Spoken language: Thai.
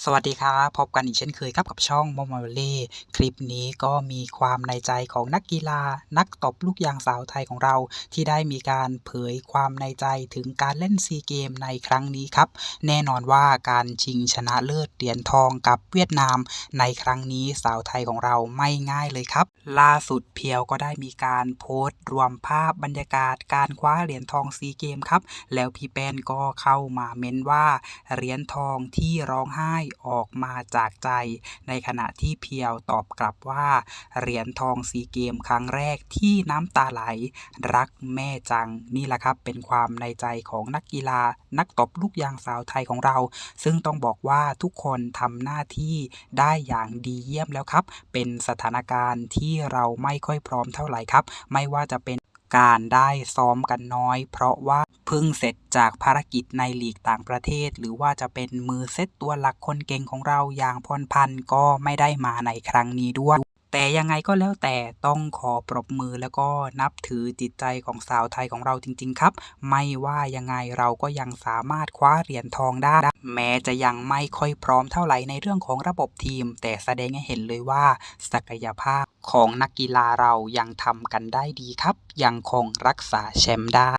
สวัสดีครับพบกันอีกเช่นเคยครับกับช่อง m o m o v a l e คลิปนี้ก็มีความในใจของนักกีฬา นักตบลูกยางสาวไทยของเรา ที่ได้มีการเผยความในใจถึงการเล่นซีเกมในครั้งนี้ครับ แน่นอนว่าการชิงชนะเลิศเหรียญทองกับเวียดนาม ในครั้งนี้สาวไทยของเราไม่ง่ายเลยครับ ล่าสุดเพียวก็ได้มีการโพสต์ รวมภาพบรรยากาศการคว้าเหรียญทองซีเกมครับแล้วพี่แป้นก็เข้ามาเม้นว่าเหรียญทองที่ร้องไห้ออกมาจากใจ ในขณะที่เพียวตอบกลับว่า เหรียญทองซีเกมครั้งแรกที่น้ำตาไหล รักแม่จังนี่แหละครับเป็นความในใจของนักกีฬา นักตบลูกยางสาวไทยของเรา ซึ่งต้องบอกว่าทุกคนทำหน้าที่ได้อย่างดีเยี่ยมแล้วครับ เป็นสถานการณ์ที่เราไม่ค่อยพร้อมเท่าไหร่ครับ ไม่ว่าจะเป็น การได้ซ้อมกันน้อย เพราะว่าเพิ่งเสร็จจากภารกิจในลีกต่างประเทศ หรือว่าจะเป็นมือเซตตัวหลักคนเก่งของเราอย่างพรพันธ์ก็ไม่ได้มาในครั้งนี้ด้วย แต่ยังไงก็แล้วแต่ต้องขอปรบมือแล้วก็นับถือจิตใจของสาวไทยของเราจริง ๆ ครับ ไม่ว่ายังไงเราก็ยังสามารถคว้าเหรียญทองได้ แม้จะยังไม่ค่อยพร้อมเท่าไหร่ในเรื่องของระบบทีม แต่แสดงให้เห็นเลยว่า ศักยภาพ ของนักกีฬาเรายังทำกันได้ดีครับ ยังคงรักษาแชมป์ได้